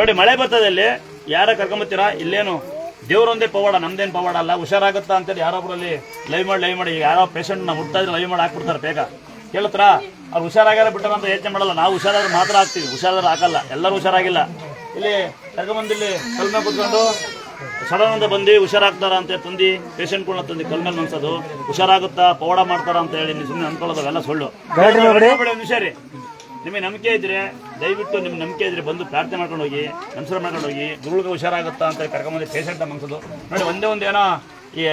ನೋಡಿ ಮಳೆ ಬರ್ತದೆ ಇಲ್ಲಿ. ಯಾರ ಕರ್ಕೊಂಬತ್ತೀರಾ? ಇಲ್ಲೇನು? ದೇವ್ರೊಂದೇ ಪವಾಡ ನಮ್ದೇನ್ ಪವಾಡ ಅಲ್ಲ. ಹುಷಾರಾಗುತ್ತಾ ಅಂತೇಳಿ ಯಾರೊಬ್ರಲ್ಲಿ ಲೈವ್ ಮಾಡಿ ಲೈವ್ ಮಾಡಿ. ಯಾರೋ ಪೇಷಂಟ್ನ ಮುಟ್ತಾ ಇದ್ರೆ ಲೈವ್ ಮಾಡಿ ಹಾಕ್ಬಿಡ್ತಾರೆ ಬೇಗ. ಕೇಳತ್ರ? ಅವ್ರು ಹುಷಾರಾಗ್ಯಾರ ಬಿಟ್ಟಾರ ಅಂತ ಯೋಚನೆ ಮಾಡಲ್ಲ. ನಾವು ಹುಷಾರಾದ್ರೆ ಮಾತ್ರ ಹಾಕ್ತೀವಿ. ಹುಷಾರಾದ್ರೆ ಹಾಕಲ್ಲ. ಎಲ್ಲರೂ ಹುಷಾರಾಗಿಲ್ಲ. ಇಲ್ಲಿ ಕರ್ಕೊಂಬಂದು ಇಲ್ಲಿ ಕಲ್ಮೆ ಕುತ್ಕೊಂಡು ಸಡನ್ ಅಂತ ಬಂದು ಹುಷಾರಾಗ್ತಾರ ಅಂತ ತಂದು ಕೂಡ ತಂದು ಕಲ್ಮೇಲೆ ಅನ್ಸೋದು ಹುಷಾರಾಗುತ್ತಾ ಪವಾಡ ಮಾಡ್ತಾರ ಅಂತ ಹೇಳಿ ಸುಮ್ಮನೆ ಅನ್ಕೊಳ್ಳೋದು ಅವೆಲ್ಲ ಸುಳ್ಳು. ಹುಷಾರಿ. ನಿಮಗೆ ನಂಬಿಕೆ ಇದ್ರೆ, ದಯವಿಟ್ಟು ನಿಮ್ಮ ನಂಬಿಕೆ ಇದ್ರೆ ಬಂದು ಪ್ರಾರ್ಥನೆ ಮಾಡ್ಕೊಂಡು ಹೋಗಿ ನಮಸ್ಕಾರ ಮಾಡ್ಕೊಂಡು ಹೋಗಿ, ಗುರುಗಳಿಗೆ ಹುಷಾರಾಗುತ್ತಾ ಅಂತ ಕರ್ಕೊಂಬಂದು ಪೇಷಂಟ್ ಮನ್ಸೋದು. ನೋಡಿ, ಒಂದೇ ಒಂದು ಏನೋ ಈ,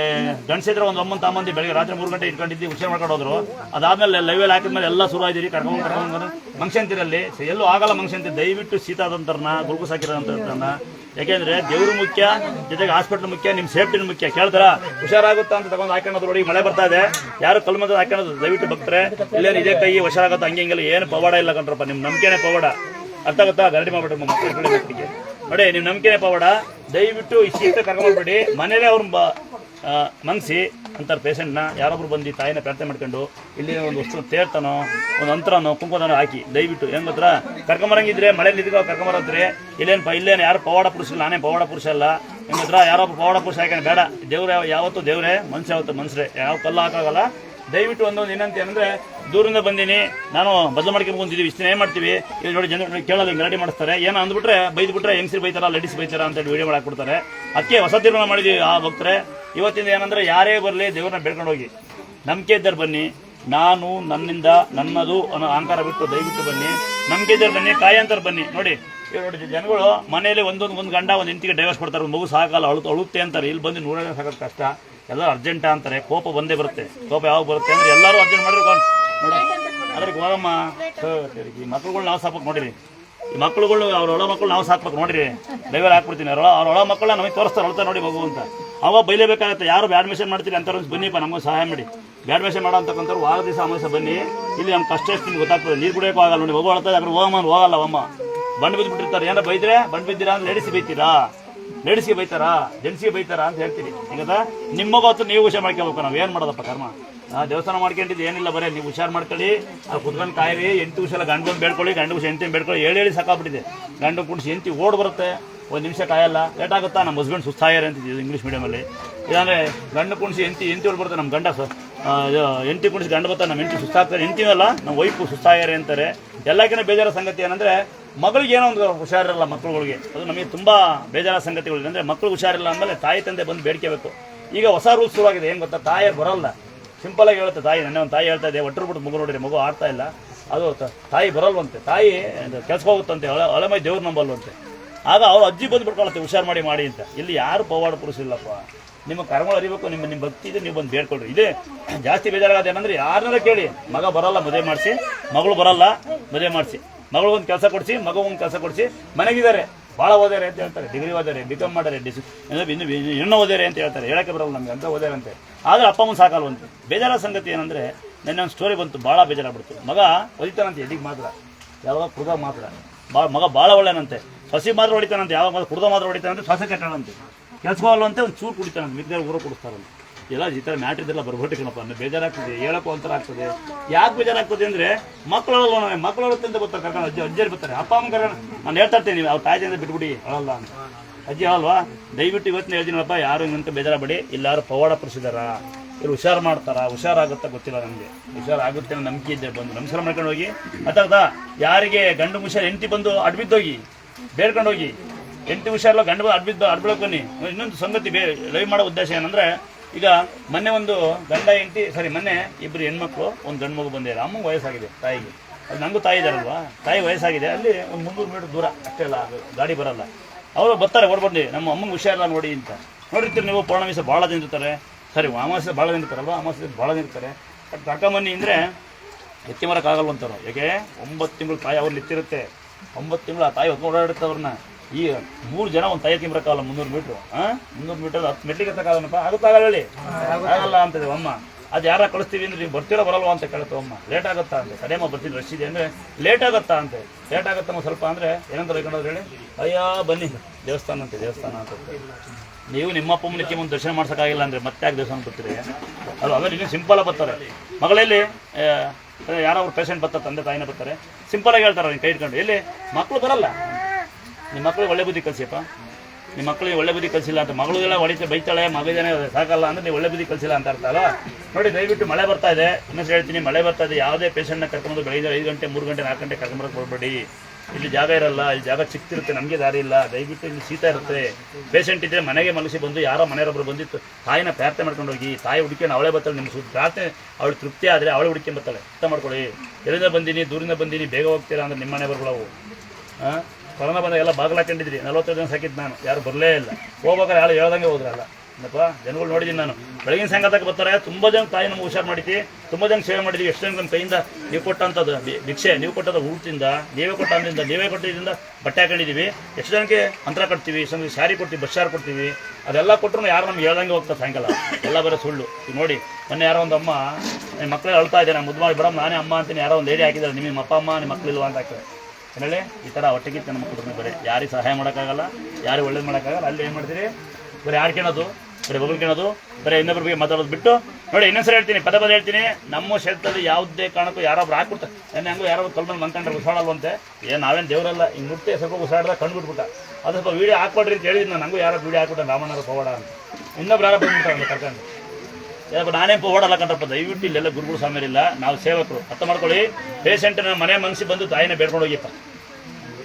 ಗಂಡಸಿದ್ರೆ ಒಂದು ಒಂಬತ್ತು ತಾಂಬಂದಿ ಬೆಳಗ್ಗೆ ರಾತ್ರಿ ಮೂರು ಗಂಟೆ ಇಟ್ಕೊಂಡಿದ್ದು, ಹುಷಾರು ಮಾಡ್ಕೊಂಡು ಹೋದ್ರು. ಅದಾದ್ಮೇಲೆ ಲೈವಲ್ಲಿ ಹಾಕಿದ್ಮೇಲೆ ಎಲ್ಲ ಶುರು ಆಗಿದ್ದೀರಿ ಕರ್ಕೊಂಡು ಕರ್ಕೊಂಡು ಮನುಷ್ಯಂತಿರಲ್ಲಿ ಎಲ್ಲೂ ಆಗಲ್ಲ ಮನುಷ್ಯಂತಿ ದಯವಿಟ್ಟು ಶೀತಾದಂತರನ್ನ ಅಂತ ಹಾಕಿರೋಂಥವ್ರನ್ನ ಯಾಕೆಂದ್ರೆ ದೇವ್ರು ಮುಖ್ಯ, ಜೊತೆಗೆ ಹಾಸ್ಪಿಟಲ್ ಮುಖ್ಯ ನಿಮ್ಮ ಸೇಫ್ಟಿನ ಮುಖ್ಯ. ಕೇಳ್ತಾರ? ಹುಷಾರಾಗುತ್ತಾ ಅಂತ ತಗೊಂಡು ಹಾಕೊಳ್ಳೋದು ನೋಡಿ, ಮಳೆ ಬರ್ತಾ ಇದೆ. ಯಾರು ಕಲ್ಮದ ಹಾಕೊಂಡು ದಯವಿಟ್ಟು ಭಕ್ತರೆ ಇಲ್ಲೇ ಇದೇ ಕೈ ಹುಷಾರಾಗುತ್ತೆ ಹಂಗೆ ಹಿಂಗೆಲ್ಲ ಏನು ಪವಾಡ ಇಲ್ಲ ಕಂಡ್ರಪ್ಪ ನಿಮ್ಮ ನಂಬಿಕೆನೇ ಪವಾಡ. ಅರ್ಥ ಗೊತ್ತಾ ಗರಡಿ ಮಾಡ್ಬಿಟ್ರೆ ನೋಡಿ ನಿಮ್ಮ ನಂಬಿಕೆನೆ ಪವಾಡ. ದಯವಿಟ್ಟು ಶೀತ ಕರ್ಕೊಂಡ್ಬಿಡಿ ಮನೇಲೆ ಅವ್ರನ್ನ ಮನ್ಸಿ ಅಂತಾರೆ ಪೇಷಂಟ್ನ ಯಾರೊಬ್ರು ಬಂದು ತಾಯಿನ ಪ್ರಾರ್ಥನೆ ಮಾಡ್ಕೊಂಡು ಇಲ್ಲಿ ಒಂದು ವಸ್ತು ತೇರ್ತನೋ ಒಂದು ಅಂತರನೋ ಕುಂಕುಮನೋ ಹಾಕಿ ದಯವಿಟ್ಟು ಹೆಂಗ್ ಗೊತ್ತಾ? ಕರ್ಕೊಂಬರಂಗಿದ್ರೆ ಮಳೆ ಇದ್ಕೋ ಕರ್ಕೊಂಬರಂದ್ರೆ ಇಲ್ಲೇನು ಪ ಇಲ್ಲೇನು ಯಾರು ಪವಾಡ ಪುರುಷ ಇಲ್ಲ, ನಾನೇ ಪವಾಡ ಪುರುಷ ಅಲ್ಲ. ಹೆಂಗ್ ಗೊತ್ತಾ? ಯಾರೊಬ್ಬ ಪವಾಡ ಪುರುಷ ಹಾಕಿ ಬೇಡ. ದೇವ್ರ ಯಾವತ್ತು ದೇವ್ರೆ ಮನುಷ್ಯ ಯಾವತ್ತು ಮನುಷ್ಯರೇ ಯಾವ ಕಲ್ಲು ಹಾಕಾಗಲ್ಲ. ದಯವಿಟ್ಟು ಒಂದೊಂದು ಏನಂತ ಏನಂದ್ರೆ ದೂರಿಂದ ಬಂದೀನಿ. ನಾನು ಬದಲು ಮಾಡ್ಕೊಂಡು ಬಂದಿದ್ದೀವಿ ಇಷ್ಟೇ ಏನ್ ಮಾಡ್ತೀವಿ? ಇಲ್ಲಿ ನೋಡಿ ಜನ ಕೇಳೋದು ಮೆರಡಿ ಮಾಡಿಸ್ತಾರೆ. ಏನೋ ಅಂದ್ಬಿಟ್ರೆ ಬೈದು ಬಿಟ್ರೆ ಹೆಂಗ್ಸ್ರಿ ಬೈತಾರ ಲೇಡೀಸ್ ಬೈತಾರ ಅಂತ ವಿಡಿಯೋ ಮಾಡಿ ಕೊಡ್ತಾರೆ ಅದಕ್ಕೆ ಹೊಸ ತೀರ್ಮಾನ ಮಾಡಿದ್ವಿ ಆ ಭಕ್ತರೆ. ಇವತ್ತಿಂದ ಏನಂದ್ರೆ ಯಾರೇ ಬರಲಿ ದೇವ್ರನ್ನ ಬೇಡ್ಕೊಂಡು ಹೋಗಿ ನಂಬಿಕೆ ಇದ್ದಾರೆ ಬನ್ನಿ ನಾನು ನನ್ನಿಂದ ನನ್ನದು ಅನ್ನೋ ಅಹಂಕಾರ ಬಿಟ್ಟು ದಯವಿಟ್ಟು ಬನ್ನಿ. ನಂಬಿಕೆ ಇದ್ದಾರೆ ಬನ್ನಿ ಕಾಯಂತರ ಬನ್ನಿ. ನೋಡಿ ನೋಡಿ ಜನಗಳು ಮನೆಯಲ್ಲಿ ಒಂದೊಂದು ಒಂದು ಗಂಡ ಒಂದು ಹೆಂಡತಿಗೆ ಡೈವರ್ಸ್ ಕೊಡ್ತಾರೆ ಮಗು ಸಾಕಲ್ಲ ಅಳು ಅಳುತ್ತೆ ಅಂತಾರೆ. ಇಲ್ಲಿ ಬಂದು ನೂರ ಸಾಕೋದು ಕಷ್ಟ. ಎಲ್ಲ ಅರ್ಜೆಂಟ ಅಂತಾರೆ. ಕೋಪ ಬಂದೇ ಬರುತ್ತೆ. ಕೋಪ ಯಾವಾಗ ಬರುತ್ತೆ ಅಂದ್ರೆ ಎಲ್ಲರೂ ಅರ್ಜೆಂಟ್ ಮಾಡಿದ್ರೆ ನೋಡಿ. ಅದ್ರಿಗೆ ಥು, ಈ ಮಕ್ಳುಗಳು ನಾವು ಸಾಕ್ಬೇಕು ನೋಡಿರಿ. ಈ ಮಕ್ಳುಗಳು ಅವ್ರ ಒಳ ಮಕ್ಕಳು ನಾವು ಸಾಕ್ಬೇಕು ನೋಡಿರಿ. ಡೈವರ್ ಹಾಕ್ಬಿಡ್ತೀನಿ. ಅವ್ರ ಅವ್ರ ಒಳ ಮಕ್ಕಳನ್ನ ನಮಗೆ ತೋರಿಸ್ತಾರೆ ಅಳ್ತಾರೆ ನೋಡಿ ಮಗು ಅಂತ. ಅವಾಗ ಬೈಲೇಬೇಕಾಗತ್ತೆ. ಯಾರು ಬ್ಯಾಡ್ಮಿಷನ್ ಮಾಡ್ತೀರಿ ಅಂತ ಬನ್ನಿಪ್ಪ ನಮಗೆ ಸಹಾಯ ಮಾಡಿ. ಬ್ಯಾಡ್ಮಿಷನ್ ಮಾಡೋ ಅಂತಕ್ಕಂಥವ್ರು ವಾರ ದಿವಸ ಅಮಾವಾಸ್ಯ ಬನ್ನಿ. ಇಲ್ಲಿ ನಮ್ಮ ಕಷ್ಟ ಎಷ್ಟು ನಿಮ್ಗೆ ಗೊತ್ತಾಗ್ತದೆ. ನೀರು ಕುಡಿಯೋಕೆ ಆಗಲ್ಲ ನೋಡಿ, ಮಗು ಅಳ್ತಾ ಅದ್ರ ಹೋಗಮ್ಮ ಹೋಗಲ್ಲ ಅಮ್ಮ. ಬಂಡ್ ಬಿದ್ದು ಬಿಟ್ಟಿರ್ತಾರೆ. ಏನೋ ಬೈದ್ರೆ? ಬಂಡ್ ಬಿದ್ದೀರಾ ಅಂದ್ರೆ ಲೇಡಿಸಿ ಬೈತೀರಾ? ಲೇಡಿಸ್ಗೆ ಬೈತಾರಾ? ಜೆಂಟ್ಸ್ಗೆ ಬೈತಾರಾ ಅಂತ ಹೇಳ್ತೀನಿ ಈಗ ನಿಮ್ಮ ಹೊತ್ತು ನೀವು ಹುಷಾರು ಮಾಡ್ಕೋಬೇಕು ನಾವು ಏನು ಮಾಡೋದಪ್ಪ ಕರ್ಮ? ಆ ದೇವಸ್ಥಾನ ಮಾಡ್ಕೊಂಡಿದ್ದು ಏನಿಲ್ಲ ಬರೀ, ನೀವು ಹುಷಾರು ಮಾಡ್ಕೊಳ್ಳಿ. ಆ ಕುತ್ಕೊಂಡು ಕಾಯಿರಿ. ಎಂಟು ಹುಷಾರ ಗಂಡು ಬೇಡ್ಕೊಳ್ಳಿ ಗಂಡು ಹುಷ ಎಂತಿ ಬೇಡ್ಕೊಳ್ಳಿ ಹೇಳಿ ಹೇಳಿ ಸಾಕಾಗ್ಬಿಟ್ಟಿದೆ. ಗಂಡು ಕುಡಿಸಿ ಎಂಟಿ ಓಡ್ ಬರುತ್ತೆ. ಒಂದು ನಿಮಿಷ ಕಾಯಲ್ಲ. ಲೇಟ್ ಆಗುತ್ತಾ? ನಮ್ಮ ಹಸ್ಬೆಂಡ್ ಸುಸ್ತಾಯರ್ ಅಂತ ಇಂಗ್ಲೀಷ್ ಮೀಡಿಯಮಲ್ಲಿ ಇಲ್ಲಾಂದರೆ ಗಂಡು ಕುಣಿಸಿ ಎಂತಿ ಎಂಟಿ ಓಡ್ ಬರುತ್ತೆ ನಮ್ಮ ಗಂಡ ಸರ್ ಎಂಟಿ ಕುಣಿಸಿ ಗಂಡು ಬರ್ತಾರೆ ನಮ್ಮ ಎಂಟಿ ಸುಸ್ತಾಗ್ತಾರೆ ಎಂಟಿನಲ್ಲ ನಮ್ಮ ವೈಫು ಸುಸ್ತಾಯರೆ ಅಂತಾರೆ. ಎಲ್ಲಕ್ಕಿಂತ ಬೇಜಾರ ಸಂಗತಿ ಏನಂದರೆ, ಮಗಳಿಗೆ ಏನೋ ಒಂದು ಹುಷಾರಿರಲ್ಲ ಮಕ್ಕಳುಗಳಿಗೆ ಅದು ನಮಗೆ ತುಂಬ ಬೇಜಾರ ಸಂಗತಿಗಳು ಅಂದರೆ ಮಕ್ಕಳು ಹುಷಾರಿಲ್ಲ ಅಂದಮೇಲೆ ತಾಯಿ ತಂದೆ ಬಂದು ಬೇಡಿಕೆಬೇಕು ಈಗ ಹೊಸ ರೂಲ್ಸ್ ಶುರುವಾಗಿದೆ. ಏನು ಗೊತ್ತಾ? ತಾಯಿ ಬರಲ್ಲ. ಸಿಂಪಲ್ ಆಗಿ ಹೇಳುತ್ತೆ ತಾಯಿ ನನ್ನ ಒಂದು ತಾಯಿ ಹೇಳ್ತಾ ಇದೆ. ಒಟ್ಟರು ಬಿಟ್ಟು ಮಗು ನೋಡಿರಿ, ಮಗು ಆಡ್ತಾ ಇಲ್ಲ. ಅದು ತಾಯಿ ಬರಲ್ವಂತೆ. ತಾಯಿ ಕೆಲಸ ಹೋಗುತ್ತಂತೆ. ಹಳೆ ಮೈ ದೇವ್ರು ನಂಬಲ್ವಂತೆ. ಆಗ ಅವ್ರ ಅಜ್ಜಿ ಬಂದು ಬಿಡ್ಕೊಳತ್ತೆ ಹುಷಾರು ಮಾಡಿ ಮಾಡಿ ಅಂತ. ಇಲ್ಲಿ ಯಾರು ಪವಾಡ ಪುರುಷ ಇಲ್ಲಪ್ಪ ನಿಮ್ಮ ಕರ್ಮಗಳು ಅರಿಬೇಕು, ನಿಮ್ಮ ನಿಮ್ಮ ಭಕ್ತಿ ಇದೆ, ನೀವು ಬಂದು ಬೇಡ್ಕೊಳ್ರಿ. ಇದೇ ಜಾಸ್ತಿ ಬೇಜಾರಾಗತ್ತೆ ಏನಂದ್ರೆ ಯಾರನ್ನಾರ ಕೇಳಿ, ಮಗ ಬರಲ್ಲ, ಮದುವೆ ಮಾಡಿಸಿ, ಮಗಳು ಬರಲ್ಲ, ಮದುವೆ ಮಾಡಿಸಿ. ಮಗಳು ಒಂದು ಕೆಲಸ ಕೊಡಿಸಿ, ಮಗ ಒಂದು ಕೆಲಸ ಕೊಡಿಸಿ, ಮನೆಗಿದ್ದಾರೆ. ಭಾಳ ಓದ್ಯಾರೆ ಅಂತ ಹೇಳ್ತಾರೆ, ಡಿಗ್ರಿ ಓದ್ಯಾರೆ ಬಿ ಕಾಮ್ ಮಾಡ್ಯಾರೆ, ಡಿಸ್ ಇನ್ನು ಇನ್ನು ಓದ್ಯಾರೆ ಅಂತ ಹೇಳ್ತಾರೆ, ಹೇಳಕ್ಕೆ ಬರಲ್ಲ ನಮ್ಗೆ, ಅಂತ ಓದ್ಯಾರಂತೆ ಆದರೆ ಅಪ್ಪ ಅಮ್ಮನ ಸಾಕಲ್ವಂತೆ ಬೇಜಾರ ಸಂಗತಿ ಏನಂದರೆ, ನನ್ನ ಒಂದು ಸ್ಟೋರಿ ಬಂತು ಭಾಳ ಬೇಜಾರಾಗ್ಬಿಡ್ತು. ಮಗ ಓದಿತಾನಂತೆ ಎದಿಗೆ ಮಾತ್ರ? ಯಾವಾಗ ಕುಡ್ದ ಮಾತ್ರ. ಭಾಳ ಮಗ ಭಾಳ ಒಳ್ಳೆನಂತೆ. ಸಸಿ ಮಾತ್ರ ಹೊಡಿತಾನಂತೆ, ಯಾವಾಗ ಮಾತ್ರ ಕುಡ್ದ ಮಾತ್ರ ಹೊಡಿತಾನಂತೆ ಶ್ವಾಸ ಕೆಟ್ಟಳಂತೆ ಕೆಲ್ಸವಲ್ಲಂತೆ ಒಂದು ಚೂರು ಕುಡಿತಾನಂತೆ ಮಿಕ್ಕ ಊರ ಕುಡಿಸ್ತಾರಂತೆ ಎಲ್ಲ ಈ ಥರ ಮ್ಯಾಟ್ರ್ ಇದೆಲ್ಲ ಬರ್ಬಿಟ್ಟು ಕಣಪ್ಪ, ಅಂದ್ರೆ ಬೇಜಾರಾಗ್ತದೆ, ಹೇಳಕ್ಕೂ ಒಂಥರ ಆಗ್ತದೆ. ಯಾಕೆ ಬೇಜಾರಾಗ್ತದೆ ಅಂದ್ರೆ ಮಕ್ಕಳಲ್ಲ ನನಗೆ ಮಕ್ಕಳು ಅಂತ ಬರ್ತಾರೆ ಕರ್ಕೊಂಡು ಅಜ್ಜಿ, ಅಜ್ಜಿಯರು ಬರ್ತಾರೆ. ಅಪ್ಪ, ಅಮ್ಮ ಕರ್ಕೊಂಡು ನಾನು ಹೇಳ್ತಾ ಇರ್ತೀನಿ ಅವ್ರ ತಾಯಿ ತಂದೆ ಬಿಟ್ಬಿಡಿ ಅಳಲ್ಲ ಅಂತ. ಅಜ್ಜಿ ಅಲ್ವಾ ದಯವಿಟ್ಟು ಇವತ್ತಿನ ಹೇಳ್ತೀನಪ್ಪ ಯಾರು ಹಿಂಗಂತ ಬೇಜಾರಬೇಡಿ ಇಲ್ಲಾರು ಪವಾಡ ಪಡಿಸಿದಾರ, ಇವ್ರು ಹುಷಾರು ಮಾಡ್ತಾರ, ಹುಷಾರಾಗುತ್ತಾ ಗೊತ್ತಿಲ್ಲ ನನಗೆ ಹುಷಾರಾಗುತ್ತೆ ನಂಬಿಕೆ ಇದ್ದೆ ಬಂದು ನಮಸ್ಕಾರ ಮಾಡ್ಕೊಂಡು ಹೋಗಿ. ಅದಾದ ಯಾರಿಗೆ ಗಂಡು ಮುಷಾರು ಹೆಂಡತಿ ಬಂದು ಅಡ್ಬಿದ್ದೋಗಿ ಬೇಡ್ಕೊಂಡು ಹೋಗಿ ಎಂಟು ಹುಷಾರಲ್ಲ ಗಂಡು ಬಂದು ಅಡ್ಬಿದ್ದು ಅಡ್ಬಿಡಕ್ಕೆ ಬನ್ನಿ. ಇನ್ನೊಂದು ಸಂಗತಿ ಬೇ ಲೈವ್ ಮಾಡೋ ಉದ್ದೇಶ ಏನಂದ್ರೆ, ಈಗ ಮೊನ್ನೆ ಒಂದು ಗಂಡ ಹೆಂಡತಿ ಸರಿ ಮೊನ್ನೆ ಇಬ್ಬರು ಹೆಣ್ಮಕ್ಳು, ಒಂದು ಗಂಡು ಮಗು ಬಂದಿದ್ದಾರೆ ಅಮ್ಮಂಗೆ ವಯಸ್ಸಾಗಿದೆ ತಾಯಿಗೆ. ಅದು ನನಗೂ ತಾಯಿ ಇದ್ದಾರಲ್ವಾ? ತಾಯಿ ವಯಸ್ಸಾಗಿದೆ. ಅಲ್ಲಿ ಒಂದು ಮುನ್ನೂರು ಮೀಟರ್ ದೂರ. ಅಷ್ಟೇ ಅಲ್ಲ, ಗಾಡಿ ಬರಲ್ಲ. ಅವರು ಬರ್ತಾರೆ ಓಡ್ಬಂದು ನಮ್ಮ ಅಮ್ಮಂಗೆ ಹುಷಾರಿಲ್ಲ ನೋಡಿ ಅಂತ. ನೋಡಿರ್ತೀರಿ ನೀವು, ಪೌರ್ಣಮಿಸ ಭಾಳ ದಿನ ಇರ್ತಾರೆ. ಸರಿ ವಾಮಾಸೆ ಭಾಳ ದಿನ ಇರ್ತಾರಲ್ವ? ಅಮಾವಾಸ್ಯ ಭಾಳ ದಿನ ಇರ್ತಾರೆ. ಬಟ್ ಕರ್ಕೊಂಬನ್ನಿ ಅಂದರೆ ಎತ್ತಿ ಮರಕ್ಕಾಗಲ್ವಂತಾರೆ ಯಾಕೆ? ಒಂಬತ್ತು ತಿಂಗಳು ತಾಯಿ ಅವ್ರಲ್ಲಿ ಎತ್ತಿರುತ್ತೆ ಒಂಬತ್ತು ತಿಂಗಳ ತಾಯಿ ಹೊತ್ಕೊಂಡು ಓಡಾಡುತ್ತೆ ಅವ್ರನ್ನ ಈ ಮೂರು ಜನ ಒಂದು ತಾಯಿ ತಿಂಬರಕ್ಕಾಗಲ್ಲ ಮುನ್ನೂರು ಮೀಟ್ರು. ಹಾಂ ಮುನ್ನೂರು ಮೀಟರ್ ಹತ್ತು ಮೆಟ್ಲಿಗೆ ಹತ್ತಕ್ಕಾಗಲ್ಲಪ್ಪ ಆಗುತ್ತಾಗಲ್ಲ ಹೇಳಿ? ಆಗಲ್ಲ ಅಂತದೆ ಅಮ್ಮ. ಅದು ಯಾರ ಕಳಿಸ್ತೀವಿ ಅಂದ್ರೆ ನೀವು ಬರ್ತೀರಾ ಬರಲ್ವಾ ಅಂತ ಕೇಳುತ್ತೆ ಅಮ್ಮ. ಲೇಟ್ ಆಗುತ್ತಾ ಅಂತ. ಕಡೆಮ ಬರ್ತೀನಿ ರಶ್ ಇದೆ ಅಂದರೆ ಲೇಟ್ ಆಗುತ್ತಾ ಅಂತ. ಲೇಟ್ ಆಗುತ್ತಮ್ಮ ಸ್ವಲ್ಪ ಅಂದರೆ ಏನಂತ ಹೇಳ್ಕೊಂಡ್ರೆ ಹೇಳಿ? ಅಯ್ಯ ಬನ್ನಿ. ದೇವಸ್ಥಾನ ಅಂತೆ ದೇವಸ್ಥಾನ ಅಂತ. ನೀವು ನಿಮ್ಮ ಅಪ್ಪ ಅಮ್ಮನ ಮುಂದೆ ದರ್ಶನ ಮಾಡ್ಸೋಕ್ಕಾಗಿಲ್ಲ ಅಂದರೆ ಮತ್ತೆ ಯಾಕೆ ದೇವಸ್ಥಾನ ಬರ್ತೀರಿ? ಅಲ್ಲ ಆಮೇಲೆ ಇನ್ನೂ ಸಿಂಪಲ್ ಬರ್ತಾರೆ. ಮಗಳಲ್ಲಿ ಯಾರೋ ಅವ್ರ ಪೇಷಂಟ್ ಬರ್ತಾರೆ, ತಂದೆ ತಾಯಿನ ಬರ್ತಾರೆ. ಸಿಂಪಲ್ ಆಗಿ ಹೇಳ್ತಾರೆ ನೀನು ಕೈ ಇಟ್ಕೊಂಡು ಎಲ್ಲಿ? ಮಕ್ಕಳು ಬರಲ್ಲ. ನಿಮ್ಮ ಮಕ್ಕಳಿಗೆ ಒಳ್ಳೆ ಬುದ್ಧಿ ಕಲಿಸಿಯಪ್ಪ. ನಿಮ್ಮ ಮಕ್ಕಳಿಗೆ ಒಳ್ಳೆ ಬುದ್ಧಿ ಕಲಿಸಿಲ್ಲ ಅಂತ ಮಗಳಿಗೆಲ್ಲ ಹೊಡಿತೆ ಬೈತಾಳೆ ಮಗಜನೇ ಸಾಕಲ್ಲ ಅಂದ್ರೆ ನೀವು ಒಳ್ಳೆ ಬುದ್ಧಿ ಕಲಿಸಿಲ್ಲ ಅಂತ ಅರ್ಥ ಅಲ್ಲ ನೋಡಿ, ದಯವಿಟ್ಟು ಮಳೆ ಬರ್ತಾ ಇದೆ. ಇನ್ನೊಂದು ಹೇಳ್ತೀನಿ, ಮಳೆ ಬರ್ತಾ ಇದೆ. ಯಾವುದೇ ಪೇಷಂಟ್ನ ಕರ್ಕೊಂಡು ಬೆಳಗ್ಗೆ ಐದು ಗಂಟೆ, ಮೂರು ಗಂಟೆ, ನಾಲ್ಕು ಗಂಟೆ ಕರ್ಕೊಂಬರಕ್ಕೆ ಹೋಗ್ಬೇಡಿ. ಇಲ್ಲಿ ಜಾಗ ಇರಲ್ಲ, ಇಲ್ಲಿ ಜಾಗ ಚಿಕ್ತಿರುತ್ತೆ, ನಮಗೆ ದಾರಿ ಇಲ್ಲ. ದಯವಿಟ್ಟು ಇಲ್ಲಿ ಶೀತ ಇರುತ್ತೆ. ಪೇಷಂಟ್ ಇದ್ದರೆ ಮನೆಗೆ ಮಲಗಿಸಿ ಬಂದು, ಯಾರೋ ಮನೆಯವರೊಬ್ಬರು ಬಂದಿತ್ತು, ತಾಯಿನ ಪ್ರಾರ್ಥನೆ ಮಾಡ್ಕೊಂಡು ಹೋಗಿ, ತಾಯಿ ಹುಡುಕಿಯನ್ನು ಅವಳೇ ಬರ್ತಾಳೆ ನಿಮ್ಮ ಸುತ್ತ ಪ್ರಾರ್ಥನೆ, ಅವಳು ತೃಪ್ತಿ ಆದರೆ ಅವಳು ಹುಡುಕಿ ಬರ್ತಾಳೆ ಅರ್ಥ ಮಾಡ್ಕೊಳ್ಳಿ. ಎಲ್ಲಿಂದ ಬಂದೀನಿ, ದೂರಿಂದ ಬಂದೀನಿ, ಬೇಗ ಹೋಗ್ತೀರಾ ಅಂದ್ರೆ ನಿಮ್ಮ ಮನೆ ಬರ್ಗಳವು ಹಾಂ ಕೊರೋನಾ ಬಂದಾಗ ಎಲ್ಲ ಬಾಗಿಲು ಹಾಕೊಂಡಿದ್ರಿ. ನಲವತ್ತೈದು ದಿನ ಸಾಕಿದ್ದು ನಾನು. ಯಾರು ಬರಲೇ ಇಲ್ಲ. ಹೋಗ್ಬೇಕಾದ್ರೆ ಯಾರು ಹೇಳ್ದಂಗೆ ಹೋದ್ರಲ್ಲ. ಏನಪ್ಪ? ಜನಗಳು ನೋಡಿದ್ದೀನಿ ನಾನು. ಬೆಳಗಿನ ಸಂಗತಕ್ಕೆ ಬರ್ತಾರೆ. ತುಂಬ ಜನ ತಾಯಿ ನಮ್ಗೆ ಹುಷಾರು ಮಾಡಿದ್ವಿ. ತುಂಬ ಜನ ಸೇವೆ ಮಾಡಿದ್ವಿ. ಎಷ್ಟು ನಮ್ಮ ಕೈಯಿಂದ ನೀವು ಕೊಟ್ಟಂಥದ್ದು ಭಿಕ್ಷೆ, ನೀವು ಕೊಟ್ಟದ ಊಟದಿಂದ, ನೀವೇ ಕೊಟ್ಟ ಅಂದ್ರಿಂದ ನೀವೇ ಕೊಟ್ಟಿದ್ದರಿಂದ ಬಟ್ಟೆ ಹಾಕೊಂಡಿದ್ದೀವಿ ಎಷ್ಟು ಜನಕ್ಕೆ ಅಂತರ ಕಟ್ತೀವಿ ಜನಕ್ಕೆ ಸ್ಯಾರಿ ಕೊಡ್ತೀವಿ, ಬಸ್ ಶಾರ್ ಕೊಡ್ತೀವಿ. ಅದೆಲ್ಲ ಕೊಟ್ಟರು ಯಾರು ನಮ್ಗೆ ಹೇಳ್ದಂಗೆ ಹೋಗ್ತಾರೆ ಸಾಯಂಕಾಲ. ಎಲ್ಲ ಬರೋ ಸುಳ್ಳು. ಈಗ ನೋಡಿ, ಮೊನ್ನೆ ಯಾರೋ ಒಂದು ಅಮ್ಮ ನಿಮ್ಮ ಮಕ್ಕಳು ಅಳ್ತಾ ಇದ್ದಾರೆ. ಮುದ್ದು ಮಾಡಿ ನಾನೇ ಅಮ್ಮ ಅಂತೀನಿ. ಯಾರೋ ಒಂದು ಲೇಡಿ ಹಾಕಿದ್ದಾರೆ. ನಿಮ್ಮ ಅಪ್ಪ, ಅಮ್ಮ, ನಿಮ್ಮ ಮಕ್ಕಳಿಲ್ವಾ ಅಂತ ಹಾಕ್ತಾರೆ ಏನೇಳಿ ಈ ಥರ ಒಟ್ಟಿಗೆ ನಮ್ಮ ಕುಟುಂಬ ಬರೀ ಯಾರಿಗೆ ಸಹಾಯ ಮಾಡೋಕ್ಕಾಗಲ್ಲ, ಯಾರಿಗೆ ಒಳ್ಳೇದು ಮಾಡೋಕ್ಕಾಗಲ್ಲ, ಅಲ್ಲಿ ಏನು ಮಾಡ್ತೀರಿ? ಬರೀ ಆಡ್ಕೊಳೋದು ಬರೀ ಬಗಲ್ಕೊಳೋದು ಬರೀ ಇನ್ನೊಬ್ಬರ ಮಾತಾಡೋದು ಬಿಟ್ಟು ನೋಡಿ, ಇನ್ನೊಂದ್ಸರಿ ಹೇಳ್ತೀನಿ, ಪದ ಪದ ಹೇಳ್ತೀನಿ. ನಮ್ಮ ಕ್ಷೇತ್ರದಲ್ಲಿ ಯಾವುದೇ ಕಾರಣಕ್ಕೂ ಯಾರೊಬ್ರು ಹಾಕ್ಬಿಡ್ತಾರೆ. ನೆನ್ನೆ ಹಂಗೂ ಯಾರೋ ಕಲ್ಬಂದು ಉಸಾಡಲ್ಲ ಉಸಾಡಲ್ವಂತೆ ಏನು ನಾವೇನು ದೇವರಲ್ಲ ಹಿಂಗೆ ಮುಟ್ಟಿ ಸ್ವಲ್ಪ ಉಸಾಡ್ದಾಗ ಕಂಡುಬಿಟ್ಬಿಟ್ಟ. ಬಿಟ್ಬಿಟ್ಟ ಅದು ಸ್ವಲ್ಪ ವೀಡಿಯೋ ಹಾಕ್ಕೊಡ್ರಿ ಅಂತ ಹೇಳಿದ್ದೀನಿ ನಾನು ನಂಗೂ ಯಾರೋ ವೀಡಿಯೋ ಹಾಕ್ಬಿಟ್ಟ ರಾಮಣ್ಣರ ಪವಾಡ ಅಂತ. ಇನ್ನೊಬ್ರು ಯಾರೋ ಬಂದ್ಬಿಟ್ಟಾರೆ ಕರ್ಕೊಂಡು. ಯಾಕೆ ನಾನೇ ಓಡಲ್ಲ ಕಂಡ್ರಪ್ಪ, ದಯವಿಟ್ಟು ಇಲ್ಲೆಲ್ಲ ಗುರುಗಳು ಸ್ವಾಮಿಯರಿಲ್ಲ ನಾವು ಸೇವಕರು. ಅರ್ಥ ಮಾಡ್ಕೊಳ್ಳಿ. ಪೇಷಂಟ್ನ ಮನೆ ಮನಸ್ಸಿಗೆ ಬಂದು ತಾಯಿನೇ ಬೇಡ್ಕೊಂಡು ಹೋಗಿಪ್ಪ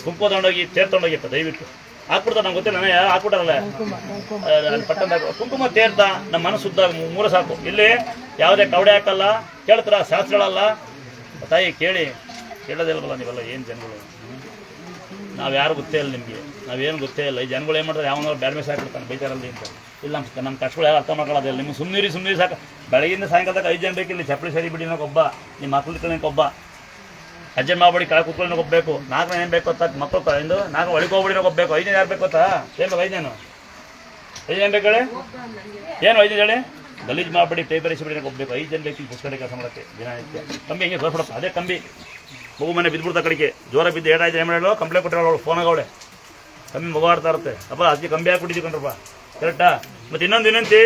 ಕುಂಕುಮ ತಗೊಂಡೋಗಿ, ತೇರ್ ತಗೊಂಡೋಗಿಪ್ಪ, ದಯವಿಟ್ಟು. ಹಾಕ್ಬಿಡ್ತಾರೆ ನಮ್ಗೆ ಗೊತ್ತಿಲ್ಲ, ನಾನು ಯಾರು ಹಾಕ್ಬಿಟ್ಟಾರಲ್ಲ ಪಟ್ಟಣ ಕುಂಕುಮ ತೇರ್ದ ನಮ್ಮ ಮನಸ್ಸು ಉದ್ದ ಮೂಲ ಸಾಕು. ಇಲ್ಲಿ ಯಾವುದೇ ಕವಡೆ ಹಾಕಲ್ಲ, ಕೇಳ್ತಾರ? ಶಾಸ್ತ್ರಗಳಲ್ಲ? ತಾಯಿ, ಕೇಳಿ. ಕೇಳೋದಿಲ್ವಲ್ಲ ನೀವೆಲ್ಲ, ಏನು ಜನಗಳು? ನಾವು ಯಾರು ಗೊತ್ತೇ ಇಲ್ಲ ನಿಮಗೆ. ನಾವೇನು ಗೊತ್ತೇ ಇಲ್ಲ. ಈ ಜನಗಳು ಏನು ಮಾಡ್ತಾರೆ? ಯಾವನಾದ್ರು ಬ್ಯಾಡ್ ಮೇಸ್ ಹಾಕಿರ್ತಾನೆ ಬೈತಾರಲ್ಲಿ ಅಂತ. ಇಲ್ಲ ನಮ್ಮ ನಮ್ಮ ಕಷ್ಟಗಳು ಯಾರು ಅರ್ಥ ಮಾಡ್ಕೊಳ್ಳೋದಿಲ್ಲ ನಿಮ್ಗೆ ಸುಮ್ಮನಿರಿ ಸುಮ್ಮನಿರಿ ಸಾಕು. ಬೆಳಗಿಂದ ಸಾಯಂಕಾಲದಾಗ ಐದು ಜನ ಬೇಕಿಲ್ಲ ಚಪ್ಪಲಿ ಸರಿ ಬಿಡಿ ಒಬ್ಬ, ನಿಮ್ಮ ಮಕ್ಳು ಕಣಕ್ಕೆ ಒಬ್ಬ. ಅಜ್ಜನ್ ಮಾಬಡಿ ಕೆಳಗೆ ಕುತ್ಕೊಂಡು ಹೋಗ್ಬೇಕು. ನಾಲ್ಕು ಏನು ಬೇಕು ಗೊತ್ತಾ? ಮಕ್ಕಳು ಇಂದು ನಾಲ್ಕು ಒಳಗೆ ಹೋಗ್ಬಿಡಿ ಹೋಗ್ಬೇಕು ಐದನೇ ಯಾರು ಬೇಕು ಗೊತ್ತಾ? ಏನು ಬೇಕು ಐದನೇನು? ಜನ ಐದು ಜನ ಬೇಕು ಹೇಳಿ? ಏನು ಐದು ಹೇಳಿ? ಗಲೀಜು ಮಾಡ್ಬಿಡಿ ಪೇಪರ್ ಬಿಡಿ ಹೋಗ್ಬೇಕು. ಐದು ಜನ ಬೇಕು ಪುಸ್ತಕ ಕೆಲಸ ಮಾಡೋಕ್ಕೆ. ದಿನನಿತ್ಯ. ಕಂಬಿ ಹಿಂಗೆ ತೋರ್ಸ್ಬಿಡಪ್ಪ? ಅದೇ ಕಂಬಿ. ಮಗು ಮನೆ ಬಿದ್ದುಬಿಡ್ತಾ ಕಡೆಗೆ. ಜೋರ ಬಿದ್ದು ಏಟಾಯ್ತು ಏನು ಹೇಳೋ ಕಂಪ್ಲೇಂಟ್ ಕೊಟ್ಟರೆ ಅವಳು ಫೋನ್ ಆಗವಳೆ ಕಮ್ಮಿ ಮಗು ಆಡ್ತಾ ಇರುತ್ತೆ. ಅಪ್ಪ ಅದಕ್ಕೆ ಕಂಬಿ ಹಾಕ್ಬಿಟ್ಟಿದ್ದೀವಿ ಕಣ್ರಪ್ಪ. ಕರೆಕ್ಟಾ ಮತ್ತು ಇನ್ನೊಂದು ವಿನಂತಿ,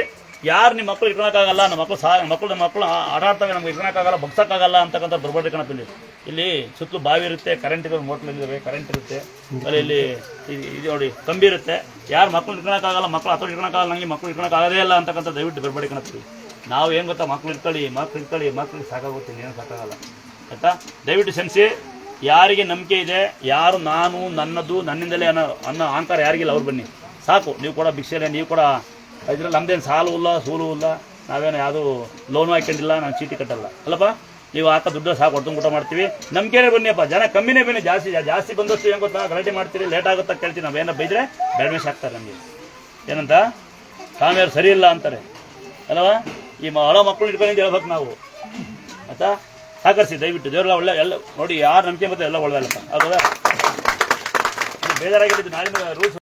ಯಾರು ನಿಮ್ಮ ಮಕ್ಕಳು ಇಟ್ಕೊಳಕ್ಕಾಗಲ್ಲ ನಮ್ಮ ಮಕ್ಕಳು ಸಾ ಮಕ್ಕಳು ನಮ್ಮ ಮಕ್ಕಳು ಆಡಾಡ್ತವೆ ನಮ್ಗೆ ಇಟ್ಕೊಳಕ್ಕಾಗಲ್ಲ ಬಗ್ಸಕ್ಕಾಗಲ್ಲ ಅಂತಕ್ಕಂಥ ಬರ್ಬಾರ್ದು ಕಣಪ್ಪ ಇಲ್ಲಿ. ಇಲ್ಲಿ ಸುತ್ತಲೂ ಬಾವಿ ಇರುತ್ತೆ ಕರೆಂಟ್ ಇರೋ ಮೋಟ್ಲ್ ಇದ್ದಾವೆ ಕರೆಂಟ್ ಇರುತ್ತೆ. ಅಲ್ಲಿ ಇಲ್ಲಿ ಇದು ನೋಡಿ, ಕಂಬಿ ಇರುತ್ತೆ. ಯಾರು ಮಕ್ಕಳು ಇಟ್ಕೊಳಕ್ಕಾಗಲ್ಲ ಮಕ್ಕಳು ಹತ್ರ ಇಟ್ಕೊಳಕ್ಕಾಗಲ್ಲ, ನಂಗೆ ಮಕ್ಕಳು ಇಟ್ಕೊಳಕ್ಕಾಗದೇ ಇಲ್ಲ ಅಂತಕ್ಕಂಥ ದಯವಿಟ್ಟು ಬೇರ್ಬೇಡಿ ಕಣಪ್ಪ. ನಾವು ಏನು ಗೊತ್ತಾ ಮಕ್ಕಳು ಇಟ್ಕೊಳ್ಳಿ ಮಕ್ಕಳು ಇಟ್ಕೊಳ್ಳಿ, ಮಕ್ಳಿಗೆ ಸಾಕಾಗುತ್ತೆ ಏನು ಸಾಕಾಗಲ್ಲ. ಆಯಿತಾ? ದಯವಿಟ್ಟು ಕ್ಷಮಿಸಿ. ಯಾರಿಗೆ ನಂಬಿಕೆ ಇದೆ, ಯಾರು ನಾನು, ನನ್ನದು, ನನ್ನಿಂದಲೇ ಅನ್ನೋ ಅನ್ನೋ ಅಹಂಕಾರ ಯಾರಿಗಿಲ್ಲ, ಅವ್ರು ಬನ್ನಿ. ಸಾಕು, ನೀವು ಕೂಡ ಭಿಕ್ಷೆಲೆ ನೀವು ಕೂಡ ಇದ್ರಲ್ಲಿ ನಮ್ದೇನು ಸಾಲು ಇಲ್ಲ, ಸೂಲು ಇಲ್ಲ. ನಾವೇನು ಯಾವುದು ಲೋನು ಹಾಕೊಂಡಿಲ್ಲ ನಾನು ಚೀಟಿ ಕಟ್ಟಲ್ಲ. ಅಲ್ಲಪ್ಪ? ನೀವು ಹಾಕೋ ದುಡ್ಡು ಸಾಕು ಹೊಡ್ಕೊಂಡು ಊಟ ಮಾಡ್ತೀವಿ. ನಮ್ಗೇನೆ ಬನ್ನಿಯಪ್ಪ ಜನ ಕಮ್ಮಿನೇ ಬನ್ನಿ. ಜಾಸ್ತಿ ಜಾಸ್ತಿ ಬಂದಷ್ಟು ಏನು ಗೊತ್ತಾ? ಗಲಾಟೆ ಮಾಡ್ತೀರಿ ಲೇಟ್ ಆಗುತ್ತಾ ಕೇಳ್ತೀವಿ ನಾವೇನೋ ಬೈದ್ರೆ ಬೆಳಮೇಶ್ ಹಾಕ್ತಾರೆ ನಮಗೆ. ಏನಂತ? ಸ್ವಾಮಿಯವ್ರು ಸರಿ ಇಲ್ಲ ಅಂತಾರೆ. ಅಲ್ವಾ? ಈ ಹಳೋ ಮಕ್ಕಳು ಇಟ್ಕೊಂಡು ಹೇಳ್ಬೇಕು ನಾವು. ಆಯ್ತಾ? ಸಹಕರಿಸಿ ದಯವಿಟ್ಟು. ದೇವರೆಲ್ಲ ಒಳ್ಳೆ, ಎಲ್ಲ ನೋಡಿ, ಯಾರು ನಂಬಿಕೆ ಮತ್ತೆ ಎಲ್ಲ ಒಳ್ಳೆಯಲ್ಲಪ್ಪ ಹೌದಾ? ಬೇಜಾರಾಗಿದ್ದು ನಾಳಿನ ರೂಲ್ಸ್